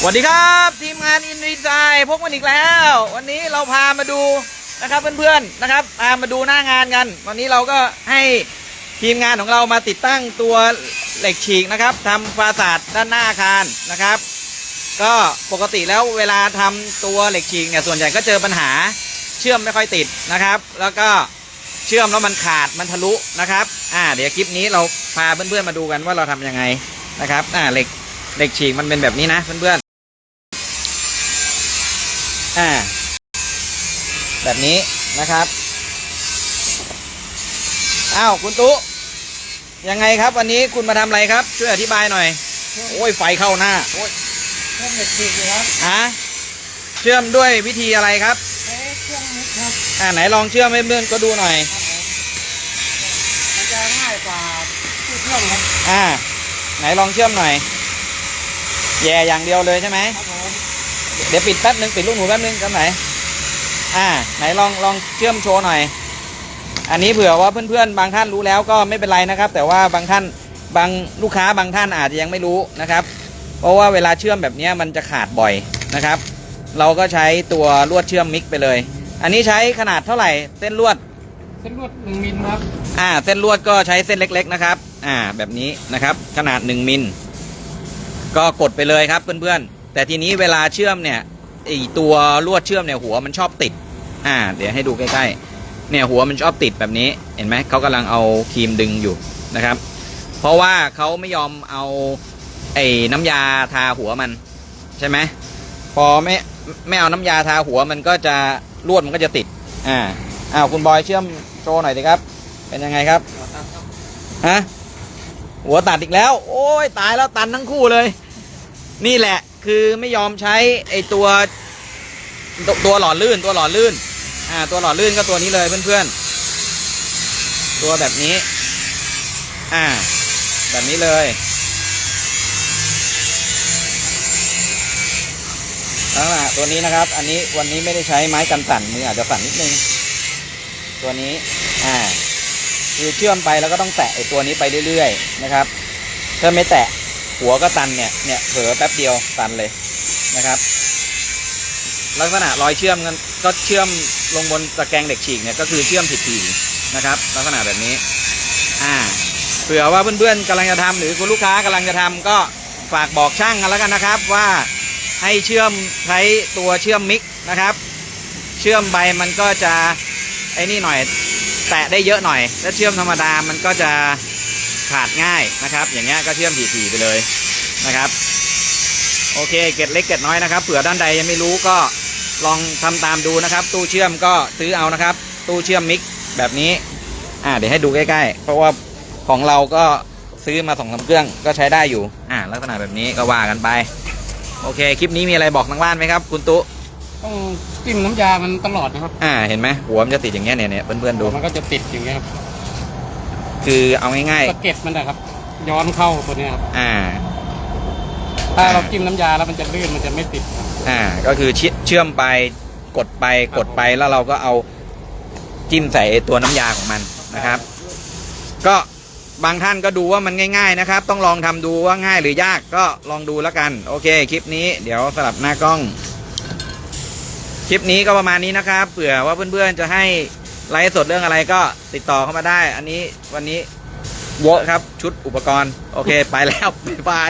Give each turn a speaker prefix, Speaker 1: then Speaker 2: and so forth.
Speaker 1: สวัสดีครับทีมงานอินดีไซน์พบกันอีกแล้ว วันนี้เราพามาดูนะครับเพื่อนๆนะครับพามาดูหน้างานกัน วันนี้เราก็ให้ทีมงานของเรามาติดตั้งตัวเหล็กฉีกนะครับทำฟาสาดด้านหน้าอาคารนะครับ ก็ปกติแล้วเวลาทำตัวเหล็กฉีกเนี่ยส่วนใหญ่ก็เจอปัญหาเชื่อมไม่ค่อยติดนะครับ แล้วก็เชื่อมแล้วมันขาดมันทะลุนะครับอ่าเดี๋ยวคลิปนี้เราพาเพื่อนๆมาดูกันว่าเราทำยังไงนะครับอ่าเหล็กเหล็กฉีกมันเป็นแบบนี้นะเพื่อนๆ อ่า แบบนี้นะครับ อ้าวคุณตุ๊ยังไงครับ วันนี้คุณมาทำอะไรครับ ช่วยอธิบายหน่อย โอ้ยไฟเข้าหน้าโอ้ย
Speaker 2: เครื่องเหล็กฉีกอยู่ครับ
Speaker 1: ฮะเชื่อมด้วยวิธีอะไรครับ
Speaker 2: ใช้เครื่องนี้ครับ
Speaker 1: อ่าไหนลองเชื่อมให้เพื่อนก็ดูหน่อย
Speaker 2: ครับผมมันจะง่ายกว่าที่เครื่องครับ
Speaker 1: อ่าไหนลองเชื่อมหน่อย แย่อย่างเดียวเลยใช่ไหม
Speaker 2: ครับผม
Speaker 1: เดี๋ยวปิดแป๊บนึงปิดลูกหนูแป๊บนึงกันไหน อ่า ไหนลองลองเชื่อมโชว์หน่อย อันนี้เผื่อว่าเพื่อนๆ บางท่านรู้แล้วก็ไม่เป็นไรนะครับ แต่ว่าบางท่านบางลูกค้าบางท่านอาจจะยังไม่รู้นะครับ เพราะว่าเวลาเชื่อมแบบเนี้ยมันจะขาดบ่อยนะครับ เราก็ใช้ตัวลวดเชื่อมมิกไปเลย อันนี้ใช้ขนาดเท่าไหร่เส้นลวด
Speaker 2: เส้นลวดหนึ่งมิลครับ
Speaker 1: อ่า เส้นลวดก็ใช้เส้นเล็ก ๆนะครับ อ่า แบบนี้นะครับ ขนาด 1มิลก็กดไปเลยครับเพื่อนๆ แต่ทีนี้เวลาเชื่อมเนี่ยไอตัวลวดเชื่อมเนี่ยหัวมันชอบติด อ่า เดี๋ยวให้ดูใกล้ๆ เนี่ยหัวมันชอบติดแบบนี้ เห็นไหมเขากำลังเอาครีมดึงอยู่นะครับ เพราะว่าเขาไม่ยอมเอาไอ้น้ำยาทาหัวมัน ใช่ไหมพอไม่ไม่เอาน้ำยาทาหัวมันก็จะลวดมันก็จะติด อ่าอ้าวคุณบอยเชื่อมโชว์หน่อยสิครับ เป็นยังไงครับฮะหัวตัดอีกแล้ว โอ้ยตายแล้วตันทั้งคู่เลย นี่แหละ คือไม่ยอมใช้ไอตัวตตัวหล่อลื่นตัวหล่อลื่น อ่า ตัวหล่อลื่นก็ตัวนี้เลยเพื่อนๆ ตัวแบบนี้ อ่า แบบนี้เลยเอาล่ะตัวนี้นะครับ อันนี้วันนี้ไม่ได้ใช้ไม้กันสั่นมืออาจจะสั่นนิดนึง ตัวนี้ อ่า คือเชื่อมไปแล้วก็ต้องแตะไอตัวนี้ไปเรื่อยๆนะครับ ถ้าไม่แตะ หัวก็ตันเนี่ย เนี่ยเผลอแป๊บเดียวตันเลยนะครับ ลักษณะรอยเชื่อมกันก็เชื่อมลงบนตะแกรงเหล็กฉีกเนี่ยก็คือเชื่อมผิดๆนะครับ ลักษณะแบบนี้ อ่า เผื่อว่าเพื่อนๆกำลังจะทำหรือคุณลูกค้ากำลังจะทำก็ฝากบอกช่างกันแล้วกันนะครับว่าให้เชื่อมใช้ตัวเชื่อมมิกนะครับ เชื่อมไปมันก็จะไอ้นี่หน่อยแตะได้เยอะหน่อย ถ้าเชื่อมธรรมดามันก็จะ ขาดง่ายนะครับ อย่างเงี้ยก็เชื่อมถี่ๆไปเลยนะครับ โอเคเกร็ดเล็กเกร็ดน้อยนะครับเผื่อด้านใดยังไม่รู้ก็ลองทำตามดูนะครับ ตู้เชื่อมก็ซื้อเอานะครับ ตู้เชื่อมมิกแบบนี้อ่าเดี๋ยวให้ดูใกล้ๆ เพราะว่าของเราก็ซื้อมาสองสามเครื่องก็ใช้ได้อยู่อ่าลักษณะแบบนี้ก็ว่ากันไป โอเค คลิปนี้มีอะไรบอกทางบ้านไหมครับ คุณตุ๊
Speaker 2: ต้องจิ้มน้ำยามันตลอดนะครับ
Speaker 1: อ่าเห็นไหมหัวมันจะติดอย่างเงี้ยเนี่ยเนี่ยเพื่อนๆดู
Speaker 2: มันก็จะติดอย่างเงี้ยครับ
Speaker 1: คือเอาง่าย
Speaker 2: สะเก็ดมันนะครับ ย้อนเข้าตัวเนี้ยครับ
Speaker 1: ๆ อ่า
Speaker 2: ถ้าเราจิ้มน้ำยาแล้วมันจะลื่นมันจะไม่ติดครับ
Speaker 1: อ่า ก็คือเชื่อเชื่อมไป กดไปกดไป แล้วเราก็เอาจิ้มใส่ไอ้ตัวน้ำยาของมันนะครับ ก็บางท่านก็ดูว่ามันง่าย ๆ นะครับ ต้องลองทำดูว่าง่ายหรือยากก็ลองดูแล้วกัน โอเค คลิปนี้เดี๋ยวสลับหน้ากล้อง คลิปนี้ก็ประมาณนี้นะครับ เผื่อว่าเพื่อนๆจะให้ ไลฟ์สดเรื่องอะไรก็ติดต่อเข้ามาได้ อันนี้วันนี้เยอะครับชุดอุปกรณ์ โอเค ไปแล้ว บ๊ายบาย